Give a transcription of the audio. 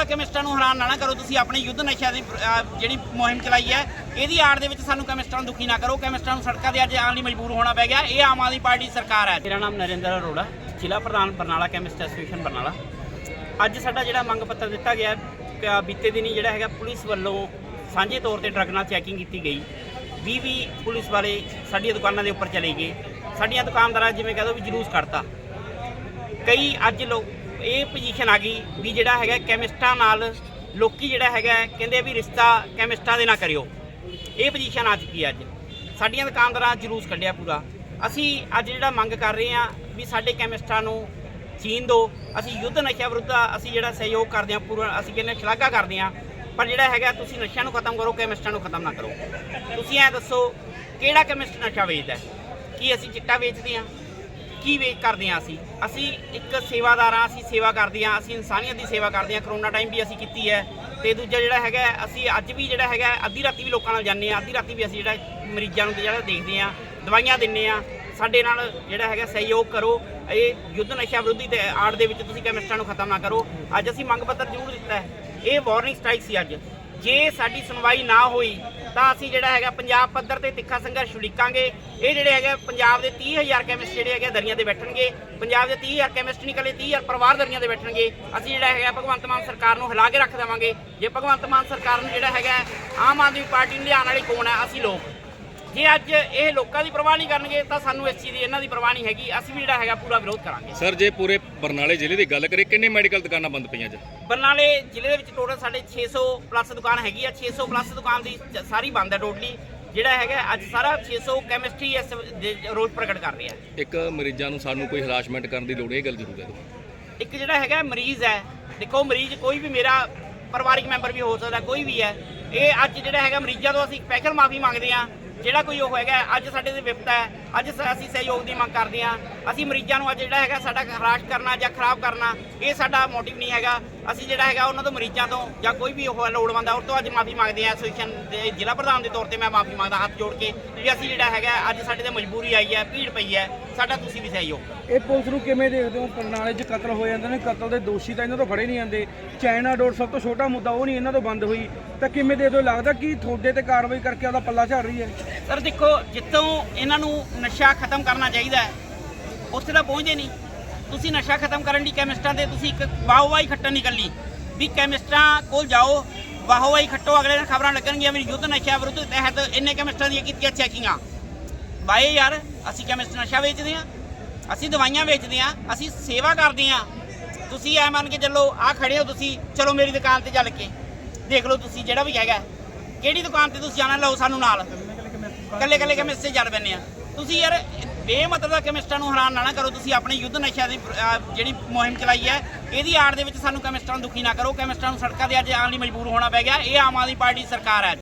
ਮਤਲਬ ਕੈਮਿਸਟਾਂ ਨੂੰ ਹੈਰਾਨ ਨਾ ਕਰੋ, ਤੁਸੀਂ ਆਪਣੀ ਯੁੱਧ ਨਸ਼ਿਆਂ ਦੀ ਜਿਹੜੀ ਮੁਹਿੰਮ ਚਲਾਈ ਹੈ, ਇਹਦੀ ਆੜ ਦੇ ਵਿੱਚ ਸਾਨੂੰ ਕੈਮਿਸਟਾਂ ਨੂੰ ਦੁਖੀ ਨਾ ਕਰੋ ਕੈਮਿਸਟਾਂ ਨੂੰ ਸੜਕਾਂ ਤੇ ਅੱਜ ਆਉਣ ਲਈ ਮਜਬੂਰ ਹੋਣਾ ਪੈ ਗਿਆ। ਇਹ ਆਮ ਆਦਮੀ ਪਾਰਟੀ ਸਰਕਾਰ ਹੈ। ਮੇਰਾ ਨਾਮ ਨਰਿੰਦਰ ਅਰੋੜਾ, ਜ਼ਿਲ੍ਹਾ ਪ੍ਰਧਾਨ ਬਰਨਾਲਾ ਕੈਮਿਸਟ ਐਸੋਸੀਏਸ਼ਨ ਬਰਨਾਲਾ। ਅੱਜ ਸਾਡਾ ਜਿਹੜਾ ਮੰਗ ਪੱਤਰ ਦਿੱਤਾ ਗਿਆ ਬੀਤੇ ਦਿਨੀ ਜਿਹੜਾ ਹੈਗਾ ਪੁਲਿਸ ਵੱਲੋਂ ਸਾਂਝੇ ਤੌਰ ਤੇ ਡਰੱਗ ਨਾਲ ਚੈਕਿੰਗ ਕੀਤੀ ਗਈ। 20 20 ਪੁਲਿਸ ਵਾਲੇ ਸਾਡੀਆਂ ਦੁਕਾਨਾਂ ਦੇ ਉੱਪਰ ਚਲੇ ਗਏ। ਸਾਡੀਆਂ ਦੁਕਾਨਦਾਰਾਂ ਜਿਵੇਂ ਕਹਦੋ ਵੀ ਜਲੂਸ ਕੱਢਤਾ। ਕਈ ਅੱਜ ਲੋਕ ਇਹ ਪੋਜੀਸ਼ਨ ਆ ਗਈ ਵੀ ਜਿਹੜਾ ਹੈਗਾ ਕੈਮਿਸਟਾਂ ਨਾਲ ਲੋਕੀ ਜਿਹੜਾ ਹੈਗਾ ਕਹਿੰਦੇ ਵੀ ਰਿਸ਼ਤਾ ਕੈਮਿਸਟਾਂ ਦੇ ਨਾਲ ਕਰਿਓ। ਇਹ ਪੋਜੀਸ਼ਨ ਆ ਚੁੱਕੀ ਅੱਜ। ਸਾਡੀਆਂ ਦੁਕਾਨਦਾਰਾਂ ਜਲੂਸ ਕੱਢਿਆ ਪੂਰਾ। ਅਸੀਂ ਅੱਜ ਜਿਹੜਾ ਮੰਗ ਕਰ ਰਹੇ ਹਾਂ ਵੀ ਸਾਡੇ ਕੈਮਿਸਟਾਂ ਨੂੰ ਚੀਨ ਦਿਓ। ਅਸੀਂ ਯੁੱਧ ਨਸ਼ਾ ਵਿਰੁੱਧ ਅਸੀਂ ਜਿਹੜਾ ਸਹਿਯੋਗ ਕਰਦੇ ਹਾਂ ਪੂਰਾ, ਅਸੀਂ ਕਹਿੰਦੇ ਸ਼ਲਾਘਾ ਕਰਦੇ ਹਾਂ। ਪਰ ਜਿਹੜਾ ਹੈਗਾ ਤੁਸੀਂ ਨਸ਼ਿਆਂ ਨੂੰ ਖਤਮ ਕਰੋ ਕੈਮਿਸਟਾਂ ਨੂੰ ਖਤਮ ਨਾ ਕਰੋ। ਤੁਸੀਂ ਐ ਦੱਸੋ ਕਿਹੜਾ ਕੈਮਿਸਟ ਨਸ਼ਾ ਵੇਚਦਾ ਕੀ ਅਸੀਂ ਚਿੱਟਾ ਵੇਚਦੇ ਹਾਂ? ਕੀ ਵੇਚ ਕਰਦੇ ਹਾਂ ਅਸੀਂ? ਅਸੀਂ ਇੱਕ ਸੇਵਾਦਾਰ ਹਾਂ ਅਸੀਂ ਸੇਵਾ ਕਰਦੇ ਹਾਂ, ਅਸੀਂ ਇਨਸਾਨੀਅਤ ਦੀ ਸੇਵਾ ਕਰਦੇ ਹਾਂ। ਕਰੋਨਾ ਟਾਈਮ ਵੀ ਅਸੀਂ ਕੀਤੀ ਹੈ। ਤੇ ਦੂਜਾ ਜਿਹੜਾ ਹੈਗਾ, ਅਸੀਂ ਅੱਜ ਵੀ ਜਿਹੜਾ ਹੈਗਾ, ਅੱਧੀ ਰਾਤੀ ਵੀ ਲੋਕਾਂ ਨਾਲ ਜਾਂਦੇ ਹਾਂ। ਅੱਧੀ ਰਾਤੀ ਵੀ ਅਸੀਂ ਜਿਹੜਾ ਮਰੀਜ਼ਾਂ ਨੂੰ ਜਿਹੜਾ ਦੇਖਦੇ ਹਾਂ, ਦਵਾਈਆਂ ਦਿੰਨੇ ਆ ਸਾਡੇ ਨਾਲ ਜਿਹੜਾ ਹੈਗਾ, ਸਹਿਯੋਗ ਕਰੋ। ਇਹ ਯੁੱਧ ਨਸ਼ਾ ਵਿਰੋਧੀ ਦੇ ਆੜ ਦੇ ਵਿੱਚ ਤੁਸੀਂ ਕੈਮਿਸਟਾਂ ਨੂੰ ਖਤਮ ਨਾ ਕਰੋ। ਅੱਜ ਅਸੀਂ ਮੰਗ ਪੱਤਰ ਜ਼ਰੂਰ ਦਿੱਤਾ ਹੈ। ਇਹ ਵਾਰਨਿੰਗ ਸਟ੍ਰਾਈਕ ਸੀ ਅੱਜ। ਜੇ ਸਾਡੀ ਸੁਣਵਾਈ ਨਾ ਹੋਈ, ਤਾਂ ਅਸੀਂ ਜਿਹੜਾ ਹੈਗਾ ਪੰਜਾਬ ਪੱਧਰ ਤੇ ਤਿੱਖਾ ਸੰਘਰਸ਼ ਉਲੀਕਾਂਗੇ ਇਹ ਜਿਹੜੇ ਹੈਗੇ ਪੰਜਾਬ ਦੇ 30000 ਕੈਮਿਸਟ ਜਿਹੜੇ ਹੈਗੇ ਦਰੀਆਂ ਤੇ ਬੈਠਣਗੇ। ਪੰਜਾਬ ਦੇ 30000 ਕੈਮਿਸਟ ਨਹੀਂ ਨਿਕਲੇ 30000 ਪਰਿਵਾਰ ਦਰੀਆਂ ਤੇ ਬੈਠਣਗੇ। ਅਸੀਂ ਜਿਹੜਾ ਹੈਗਾ ਭਗਵੰਤ ਮਾਨ ਸਰਕਾਰ ਨੂੰ ਹਿਲਾ ਕੇ ਰੱਖ ਦੇਵਾਂਗੇ। ਜੇ ਭਗਵੰਤ ਮਾਨ ਸਰਕਾਰ ਨੂੰ ਜਿਹੜਾ ਹੈਗਾ ਆਮ ਆਦਮੀ ਪਾਰਟੀ ਨੂੰ ਲਿਆਉਣ ਵਾਲੀ ਕੌਣ ਹੈ, ਅਸੀਂ ਲੋਕ। ਜੇ ਅੱਜ ਇਹ ਲੋਕਾਂ ਦੀ ਪਰਵਾਹ ਨਹੀਂ ਕਰਨਗੇ ਤਾਂ ਸਾਨੂੰ ਇਸ ਚੀਜ਼ ਦੀ ਇਹਨਾਂ ਦੀ ਪਰਵਾਹ ਨਹੀਂ ਹੈਗੀ। ਅਸੀਂ ਵੀ ਜਿਹੜਾ ਹੈਗਾ ਪੂਰਾ ਵਿਰੋਧ ਕਰਾਂਗੇ। ਸਰ ਜੇ ਪੂਰੇ ਬਰਨਾਲੇ ਜ਼ਿਲ੍ਹੇ ਦੀ ਗੱਲ ਕਰੀਏ ਕਿੰਨੇ ਮੈਡੀਕਲ ਦੁਕਾਨਾਂ ਬੰਦ ਪਈਆਂ ਅੱਜ? ਬਰਨਾਲੇ ਜ਼ਿਲ੍ਹੇ ਦੇ ਵਿੱਚ ਟੋਟਲ ਸਾਡੇ 600 ਪਲੱਸ ਦੁਕਾਨ ਹੈਗੀ ਆ। 600 ਪਲੱਸ ਦੁਕਾਨ ਦੀ ਸਾਰੀ ਬੰਦ ਹੈ ਟੋਟਲੀ ਜਿਹੜਾ ਹੈਗਾ ਅੱਜ ਸਾਰਾ 600 ਕੈਮਿਸਟਰੀ ਇਸ ਰੋਜ਼ ਪ੍ਰਗਟ ਕਰ ਰਿਹਾ। ਇੱਕ ਮਰੀਜ਼ਾਂ ਨੂੰ ਸਾਨੂੰ ਕੋਈ ਹਰਾਸਮੈਂਟ ਕਰਨ ਦੀ ਲੋੜ ਇਹ ਗੱਲ ਜ਼ਰੂਰ ਹੈ। ਇੱਕ ਜਿਹੜਾ ਹੈਗਾ ਮਰੀਜ਼ ਹੈ। ਦੇਖੋ ਮਰੀਜ਼ ਕੋਈ ਵੀ ਮੇਰਾ ਪਰਿਵਾਰਿਕ ਮੈਂਬਰ ਵੀ ਹੋ ਸਕਦਾ ਕੋਈ ਵੀ ਹੈ। ਇਹ ਅੱਜ ਜਿਹੜਾ ਹੈਗਾ ਮਰੀਜ਼ਾਂ ਤੋਂ ਅਸੀਂ ਸਪੈਸ਼ਲ ਮਾਫੀ ਮੰਗਦੇ ਹਾਂ। ਜਿਹੜਾ ਕੋਈ ਉਹ ਹੈਗਾ ਅੱਜ ਸਾਡੇ ਤੇ ਵਿਪਤਾ ਹੈ। ਅੱਜ ਸ- ਅਸੀਂ ਸਹਿਯੋਗ ਦੀ ਮੰਗ ਕਰਦੇ ਹਾਂ। ਅਸੀਂ ਮਰੀਜ਼ਾਂ ਨੂੰ ਅੱਜ ਜਿਹੜਾ ਹੈਗਾ ਸਾਡਾ ਹਰਾਸ਼ ਕਰਨਾ ਜਾਂ ਖਰਾਬ ਕਰਨਾ, ਇਹ ਸਾਡਾ ਮੋਟਿਵ ਨਹੀਂ ਹੈਗਾ। ਅਸੀਂ ਜਿਹੜਾ ਹੈਗਾ ਉਹਨਾਂ ਤੋਂ ਮਰੀਜ਼ਾਂ ਤੋਂ ਜਾਂ ਕੋਈ ਵੀ ਉਹ ਲੋੜਵੰਦ ਆ ਉਹ ਤੋਂ ਅੱਜ ਮਾਫੀ ਮੰਗਦੇ ਹਾਂ। ਐਸੋਸੀਏਸ਼ਨ ਦੇ ਜ਼ਿਲ੍ਹਾ ਪ੍ਰਧਾਨ ਦੇ ਤੌਰ ਤੇ ਮੈਂ ਮਾਫੀ ਮੰਗਦਾ, ਹੱਥ ਜੋੜ ਕੇ ਵੀ ਅਸੀਂ ਜਿਹੜਾ ਹੈਗਾ ਅੱਜ ਸਾਡੇ ਤੇ ਮਜਬੂਰੀ ਆਈ ਹੈ, ਭੀੜ ਪਈ ਹੈ। ਸਾਡਾ ਤੁਸੀਂ ਵੀ ਸਹਿਯੋਗ ਇਹ ਪੁਲਿਸ ਨੂੰ ਕਿਵੇਂ ਦੇਖਦੇ ਹੋ? ਕਰਨਾਲੇ 'ਚ ਕਤਲ ਹੋ ਜਾਂਦੇ ਨੇ, ਕਤਲ ਦੇ ਦੋਸ਼ੀ ਤਾਂ ਇਹਨਾਂ ਤੋਂ ਫੜੇ ਨਹੀਂ ਜਾਂਦੇ। ਚਾਈਨਾ ਡੋਰ ਸਭ ਤੋਂ ਛੋਟਾ ਮੁੱਦਾ, ਉਹ ਨਹੀਂ ਇਹਨਾਂ ਤੋਂ ਬੰਦ ਹੋਈ। ਤਾਂ ਕਿਵੇਂ ਦੇਖਦੇ ਹੋ? ਲੱਗਦਾ ਕਿ ਤੁਹਾਡੇ ਤੇ ਕਾਰਵਾਈ ਕਰਕੇ ਉਹਦਾ ਪੱਲਾ ਝੜ ਰਹੀ ਹੈ? ਸਰ, ਦੇਖੋ, ਜਿੱਥੋਂ ਇਹਨਾਂ ਨੂੰ ਨਸ਼ਾ ਖਤਮ ਕਰਨਾ ਚਾਹੀਦਾ ਹੈ, ਉੱਥੇ ਤਾਂ ਪਹੁੰਚਦੇ ਨਹੀਂ। ਤੁਸੀਂ ਨਸ਼ਾ ਖਤਮ ਕਰਨ ਦੀ ਕੈਮਿਸਟਾਂ ਤੇ ਤੁਸੀਂ ਇੱਕ ਵਾਹਵਾਈ ਖੱਟਣ ਨਿਕਲੀ ਵੀ ਕੈਮਿਸਟਾਂ ਕੋਲ ਜਾਓ ਵਾਹਵਾਈ ਖੱਟੋ, ਅਗਲੇ ਦਿਨ ਖਬਰਾਂ ਲੱਗਣਗੀਆਂ ਵੀ ਯੁੱਧ ਨਸ਼ਾ ਵਿਰੁੱਧ ਤਹਿਤ ਇੰਨੇ ਕੈਮਿਸਟਾਂ ਦੀਆਂ ਕੀਤੀਆਂ ਚੈਕਿੰਗਾਂ। ਬਾਏ ਯਾਰ, ਅਸੀਂ ਕੈਮਿਸਟ ਨਸ਼ਾ ਵੇਚਦੇ ਆ ਅਸੀਂ ਦਵਾਈਆਂ ਵੇਚਦੇ ਆ ਅਸੀਂ ਸੇਵਾ ਕਰਦੇ ਆ ਤੁਸੀਂ ਐ ਮੰਨ ਕੇ ਚੱਲੋ ਆ ਖੜੇ ਹੋ ਤੁਸੀਂ, ਚਲੋ ਮੇਰੀ ਦੁਕਾਨ ਤੇ ਚੱਲ ਕੇ। ਦੇਖ ਲਓ ਤੁਸੀਂ ਜਿਹੜਾ ਵੀ ਹੈਗਾ, ਕਿਹੜੀ ਦੁਕਾਨ ਤੇ ਤੁਸੀਂ ਜਾਣਾ, ਲਓ ਸਾਨੂੰ ਨਾਲ। ਕੱਲੇ ਕੱਲੇ ਕੈਮਿਸਟ ਤੇ ਚੱਲ ਪੈਂਦੇ ਆ? ਤੁਸੀਂ ਯਾਰ ਬੇਮਤਲਬ ਦਾ ਕੈਮਿਸਟਾਂ ਨੂੰ ਹੈਰਾਨ ਨਾ ਕਰੋ ਤੁਸੀਂ ਆਪਣੇ ਯੁੱਧ ਨਸ਼ਾ ਦੀ ਅਹ, ਜਿਹੜੀ ਮੁਹਿੰਮ ਚਲਾਈ ਹੈ ਇਹਦੀ ਆੜ ਦੇ ਵਿੱਚ ਸਾਨੂੰ ਕੈਮਿਸਟਾਂ ਨੂੰ ਦੁਖੀ ਨਾ ਕਰੋ ਕੈਮਿਸਟਾਂ ਨੂੰ ਸੜਕਾਂ ਤੇ ਅੱਜ ਆਉਣ ਲਈ ਮਜਬੂਰ ਹੋਣਾ ਪੈ ਗਿਆ ਇਹ ਆਮ ਆਦਮੀ ਪਾਰਟੀ ਸਰਕਾਰ ਹੈ